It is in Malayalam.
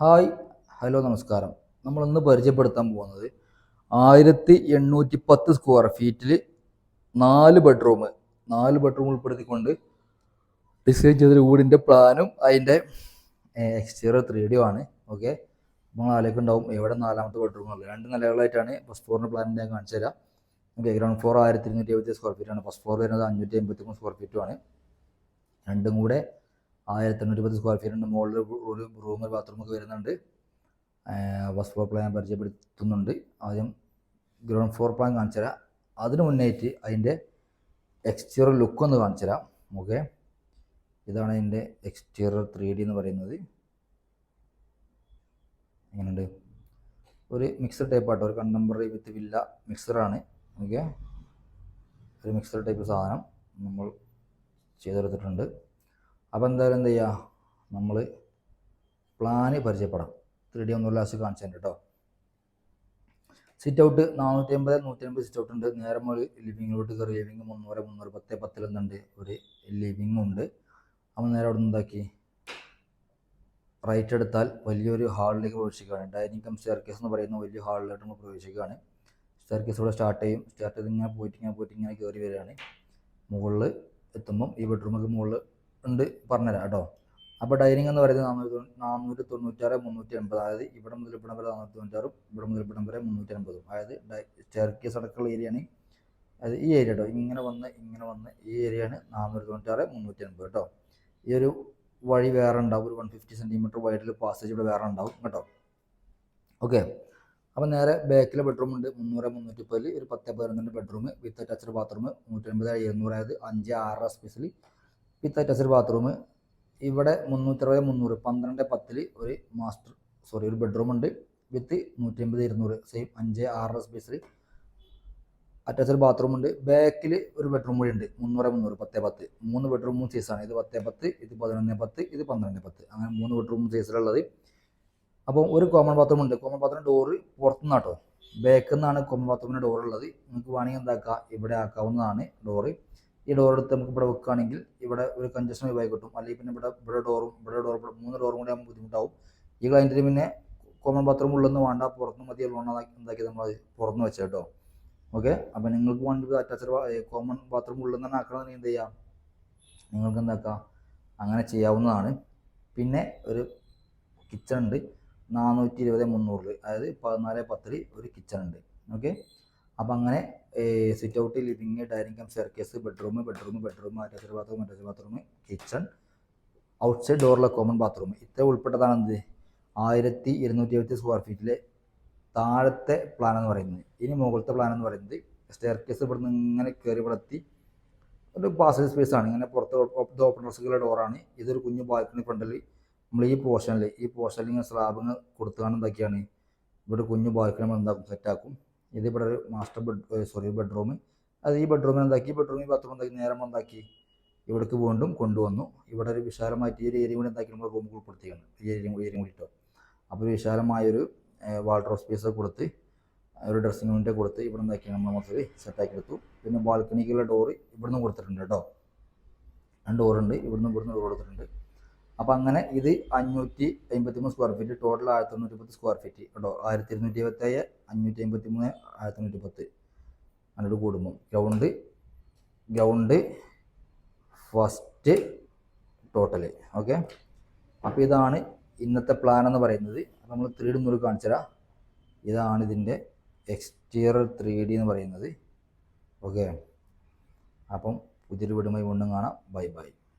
ഹായ് ഹലോ നമസ്കാരം. നമ്മൾ ഇന്ന് പരിചയപ്പെടുത്താൻ പോകുന്നത് ആയിരത്തി എണ്ണൂറ്റി പത്ത് സ്ക്വയർ ഫീറ്റിൽ നാല് ബെഡ്റൂം നാല് ബെഡ്റൂം ഉൾപ്പെടുത്തിക്കൊണ്ട് ഡിസൈൻ ചെയ്തൊരു വീടിന്റെ പ്ലാനും അതിന്റെ എക്സ്റ്റീരിയർ ത്രീ ഡി ആണ്. ഓക്കെ നമ്മൾ ആലോചിക്കുണ്ടാവും എവിടെ നാലാമത്തെ ബെഡ്റൂം ഉള്ളത്? രണ്ട് നിലകളായിട്ടാണ് ഫസ്റ്റ് ഫ്ലോറിന്റെ പ്ലാൻ ഞാൻ കാണിച്ചു തരാം. ഓക്കെ ഗ്രൗണ്ട് ഫ്ലോർ ആയിരത്തി ഇരുന്നൂറ്റി എഴുപത്തി സ്ക്വയർ ഫീറ്റാണ് ഫസ്റ്റ് ഫ്ലോർ വരുന്നത് അഞ്ഞൂറ്റി എൺപത്തി മൂന്ന് സ്ക്വയർ ഫീറ്റുമാണ് രണ്ടും കൂടെ ആയിരത്തി എണ്ണൂറ്റി പത്ത് സ്ക്വയർ ഫീറ്റിന്റെ മുകളിൽ ഒരു റൂം ബാത്റൂം ഒക്കെ വരുന്നുണ്ട്. ഫസ്റ്റ് ഫ്ലോർ പ്ലാൻ പരിചയപ്പെടുത്തുന്നുണ്ട്. ആദ്യം ഗ്രൗണ്ട് ഫ്ലോർ പ്ലാൻ കാണിച്ചു തരാം അതിന് മുന്നേറ്റ് അതിന്റെ എക്സ്റ്റീരിയർ ലുക്ക് ഒന്ന് കാണിച്ചു തരാം ഓക്കെ ഇതാണ് അതിന്റെ എക്സ്റ്റീരിയർ ത്രീ ഡി എന്ന് പറയുന്നത്. എങ്ങനെയുണ്ട്? ഒരു മിക്സർ ടൈപ്പ് ആട്ടോ. ഒരു കണ്ടംപററി വിത്ത് വില്ല മിക്സറാണ് ഓക്കെ ഒരു മിക്സർ ടൈപ്പ് സാധനം നമ്മൾ ചെയ്തെടുത്തിട്ടുണ്ട്. അപ്പോൾ എന്തായാലും എന്ത് ചെയ്യുക നമ്മൾ പ്ലാന് പരിചയപ്പെടാം. ത്രീ ഡി ഒന്നും ലാസ്റ്റ് കാണിച്ചു കേട്ടോ സിറ്റ് ഔട്ട് നാനൂറ്റി അമ്പത് നൂറ്റി അമ്പത് സിറ്റ് ഔട്ട് ഉണ്ട്. നേരം ഒരു ലിവിങ്ങിലോട്ട് കയറി ലിവിങ് മുന്നൂറ് മുന്നൂറ് പത്ത് പത്തിലൊന്നുണ്ട് ഒരു ലിവിങ് ഉണ്ട്. അപ്പോൾ നേരെ അവിടെ എന്താക്കി? റൈറ്റ് എടുത്താൽ വലിയൊരു ഹാളിലേക്ക് പ്രവേശിക്കുകയാണ്. ഡൈനിങ് കം സ്റ്റെയർ കേസ് എന്ന് പറയുന്ന വലിയ ഹാളിലോട്ട് നമ്മൾ പ്രവേശിക്കുകയാണ്. സ്റ്റെയർ കേസ് ഇവിടെ സ്റ്റാർട്ട് ചെയ്യും. സ്റ്റാർട്ട് ചെയ്ത് ഇങ്ങനെ പോയിട്ട് ഇങ്ങനെ പോയിട്ട് ഇങ്ങനെ കയറി വരികയാണ്. മുകളിൽ എത്തുമ്പം ഈ ബെഡ്റൂമൊക്കെ മുകളിൽ ഉണ്ട് പറഞ്ഞുതരാം കേട്ടോ. അപ്പോൾ ഡൈനിങ് എന്ന് പറയുന്നത് നാനൂറ്റി നാനൂറ്റി തൊണ്ണൂറ്റാറ് മുന്നൂറ്റി എൺപത് അതായത് ഇവിടെ മുതൽ ഇവിടം വരെ നാനൂറ്റി തൊണ്ണൂറ്റാറും ഇവിടെ മുതൽ ഇവിടം വരെ മുന്നൂറ്റി എൺപതും അതായത് സ്റ്റെയർ കേസ് അടക്കമുള്ള ഏരിയയാണ് അതായത് ഈ ഏരിയ കേട്ടോ ഇങ്ങനെ വന്ന് ഇങ്ങനെ വന്ന് ഈ ഏരിയയാണ് നാനൂറ്റി തൊണ്ണൂറ്റാറ് മുന്നൂറ്റി എൺപത് കേട്ടോ. ഈ ഒരു വഴി വേറെ ഉണ്ടാവും. ഒരു വൺ ഫിഫ്റ്റി സെന്റിമീറ്റർ വൈഡിൽ പാസേജ് ഇവിടെ വേറെ ഉണ്ടാവും കേട്ടോ. ഓക്കെ അപ്പോൾ നേരെ ബാക്കിലെ ബെഡ്റൂം ഉണ്ട്. മുന്നൂറ് മുന്നൂറ്റി പതിൽ ഒരു പത്ത് പതിനൊന്നിന്റെ ബെഡ്റൂം വിത്ത് അറ്റാച്ച്ഡ് ബാത്റൂം നൂറ്റി എൺപത് എഴുന്നൂറ് അതായത് അഞ്ച് ആറ് സ്പേസിൽ വിത്ത് അറ്റാച്ച്ഡ് ബാത്റൂം ഇവിടെ മുന്നൂറ്ററുപത് മുന്നൂറ് പന്ത്രണ്ട് പത്തിൽ ഒരു മാസ്റ്റർ സോറി ഒരു ബെഡ്റൂം ഉണ്ട്. വിത്ത് നൂറ്റി അമ്പത് ഇരുന്നൂറ് സെയിം അഞ്ച് ആറ് സ്പേസിൽ അറ്റാച്ച്ഡ് ബാത്റൂം ഉണ്ട്. ബാക്കിൽ ഒരു ബെഡ്റൂം കൂടി ഉണ്ട്. മുന്നൂറ് മുന്നൂറ് പത്ത് പത്ത്. മൂന്ന് ബെഡ്റൂം മൂന്ന് സൈസാണ് ഇത് പത്ത് പത്ത് ഇത് പതിനൊന്ന് പത്ത് ഇത് പന്ത്രണ്ട് പത്ത്. അങ്ങനെ മൂന്ന് ബെഡ്റൂം സൈസിലുള്ളത് അപ്പോൾ ഒരു കോമൺ ബാത്റൂം ഉണ്ട്. കോമൺ ബാത്റൂം ഡോറ് പുറത്തുനിന്നാട്ടോ ബാക്കിൽ നിന്നാണ് കോമൺ ബാത്റൂമിന്റെ ഡോറുള്ളത് നിങ്ങൾക്ക് വേണമെങ്കിൽ എന്താക്കാം? ഇവിടെ ആക്കാവുന്നതാണ് ഡോറ് ഈ ഡോർ എടുത്ത് നമുക്ക് ഇവിടെ വെക്കുകയാണെങ്കിൽ ഇവിടെ ഒരു കഞ്ചഷൻ ഒഴിവായി കിട്ടും. അല്ലെങ്കിൽ പിന്നെ ഇവിടെ ഇവിടെ ഡോറും ഇവിടെ ഡോർ മൂന്ന് ഡോറും കൂടെ ആകുമ്പോൾ ബുദ്ധിമുട്ടാവും. ഈ ക്ലയന്റിന് പിന്നെ കോമൺ ബാത്റൂം ഉള്ളൊന്നും വേണ്ട. പുറത്തുനിന്ന് മതി എന്താക്കി നമ്മൾ പുറത്തുനിന്ന് വെച്ചാൽ കേട്ടോ. ഓക്കെ അപ്പോൾ നിങ്ങൾക്ക് വേണ്ടി അറ്റാച്ച്ഡ് കോമൺ ബാത്റൂം ഉള്ളിൽ തന്നെ ആക്കണമെന്ന് എന്ത് ചെയ്യാം? നിങ്ങൾക്ക് എന്താക്കാം അങ്ങനെ ചെയ്യാവുന്നതാണ്. പിന്നെ ഒരു കിച്ചൺ ഉണ്ട്. നാനൂറ്റി ഇരുപത് മുന്നൂറിൽ അതായത് പതിനാല് പത്തിൽ ഒരു കിച്ചൺ ഉണ്ട്. ഓക്കെ അപ്പം അങ്ങനെ sit out living dining cum staircase bedroom bedroom bedroom attached bathroom attached bathroom kitchen outside ഡോറിലെ common bathroom ഇത്ര ഉൾപ്പെട്ടതാണ് എന്ത് ആയിരത്തി ഇരുന്നൂറ്റി എഴുപത്തി സ്ക്വയർ ഫീറ്റിലെ താഴത്തെ പ്ലാൻ എന്ന് പറയുന്നത്. ഇനി മുകളിലത്തെ പ്ലാൻ എന്ന് പറയുന്നത് സ്റ്റെയർ കേസ് ഇവിടെ നിന്ന് ഇങ്ങനെ കയറി വളർത്തി ഒരു പാസേജ് സ്പേസ് ആണ്. ഇങ്ങനെ പുറത്ത് ഇത് ഓപ്പൺ ഡോറാണ് ഇതൊരു കുഞ്ഞു ബാൽക്കണി ഫ്രണ്ടിൽ നമ്മൾ ഈ പോർഷനിൽ ഈ പോർഷനിൽ ഇങ്ങനെ സ്ലാബിങ് കൊടുത്തുകൊണ്ട് എന്താക്കിയാണ് ഇവിടെ കുഞ്ഞു ബാൽക്കണി നമ്മൾ എന്താക്കും? സെറ്റാക്കും ഇത് ഇവിടെ ഒരു മാസ്റ്റർ ബെഡ് സോറി ബെഡ്റൂം അത് ഈ ബെഡ്റൂമിൽ എന്താക്കി? ബെഡ്റൂമിൽ ബാത്റൂം എന്താക്കി? നേരം എന്താക്കി? ഇവിടേക്ക് വീണ്ടും കൊണ്ടുവന്നു. ഇവിടെ ഒരു വിശാലമായിട്ട് ഈ ഒരു ഏരിയ കൂടി എന്താക്കി? നമ്മൾ റൂം ഉൾപ്പെടുത്തിയാണ് ഈ ഏരിയ കൂടി ഏരിയ കൂടിയിട്ടോ അപ്പോൾ ഒരു വിശാലമായൊരു വാട്ടർ സ്പേസ് കൊടുത്ത് ഒരു ഡ്രസ്സിംഗ് റൂമിന്റെ കൊടുത്ത് ഇവിടെ നിന്നൊക്കെയാണ് നമ്മൾ മൊത്തത്തിൽ സെറ്റാക്കി എടുത്തു. പിന്നെ ബാൽക്കണിക്കുള്ള ഡോറ് ഇവിടുന്ന് കൊടുത്തിട്ടുണ്ട് കേട്ടോ. രണ്ട് ഡോറുണ്ട് ഇവിടുന്ന് ഇവിടുന്ന് ഡോർ കൊടുത്തിട്ടുണ്ട്. അപ്പോൾ അങ്ങനെ ഇത് അഞ്ഞൂറ്റി അമ്പത്തി മൂന്ന് സ്ക്വയർ ഫീറ്റ് ടോട്ടൽ ആയിരത്തി തൊണ്ണൂറ്റി പത്ത് സ്ക്വയർ ഫീറ്റ് കേട്ടോ. ആയിരത്തി ഇരുന്നൂറ്റി ഇരുപത്തേഴ് അഞ്ഞൂറ്റി അമ്പത്തി മൂന്ന് ആയിരത്തി തൊണ്ണൂറ്റി പത്ത് അങ്ങോട്ട് കൂടുമ്പോൾ ground ground first total okay അപ്പോൾ ഇതാണ് ഇന്നത്തെ പ്ലാൻ എന്ന് പറയുന്നത്. അപ്പോൾ നമ്മൾ ത്രീ ഡി മുറി കാണിച്ചു തരാം. ഇതാണ് ഇതിന്റെ എക്സ്റ്റീരിയർ ത്രീ ഡി എന്ന് പറയുന്നത്. ഓക്കെ അപ്പം പുതിയൊരു വീടുമായി വീണ്ടും കാണാം. Bye bye